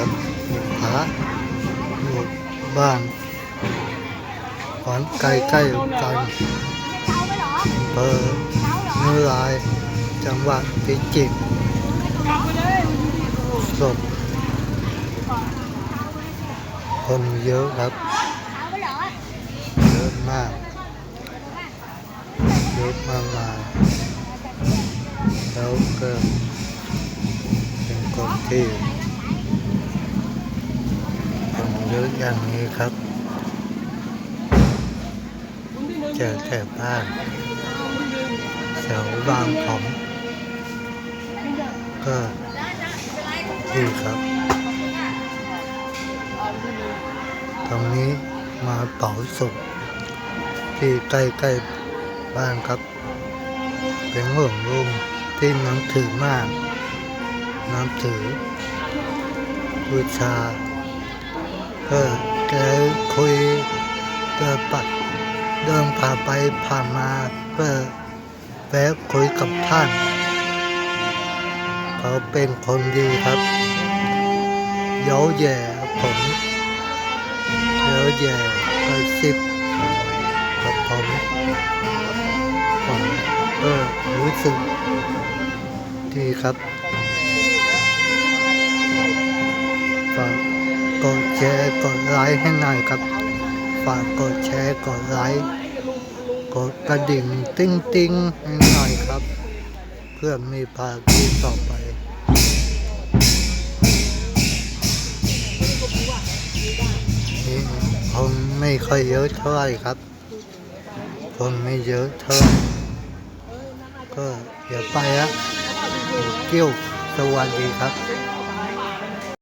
ครับผาอยู่บ้านขอนไกลใกล้ๆกันอำเภอเมืองลาย จังหวัดพิจิตรศพคนเยอะครับเยอะมากเยอะมากมายแล้วก็เป็นคนที่คน เยอะอย่างนี้ครับเจอแถวบ้านแถวบางผมก็ดีครับ ตรงนี้มาเผาศพที่ใกล้ๆบ้านครับ เป็นหลวงลุงที่นับถือมากนับถือบูชา ก็แกคุยเดินปัดเดินผ่านไปผ่านมาก็แวะคุยกับท่าน เขาเป็นคนดีครับเย้าแย่ผมเย้าแย่กระซิบกับผมผมก็รู้สึกดีครับ แชร์กดไลค์ให้หน่อยครับ ฝากกดแชร์กดไลค์กดกระดิ่งติ้งติ้งให้หน่อยครับ เพื่อมีภาคีต่อไปคนไม่ค่อยเยอะเท่าไหร่ครับคนไม่เยอะเท่าไหร่ก็เดี๋ยวไปละเกี่ยวสวัสดีครับ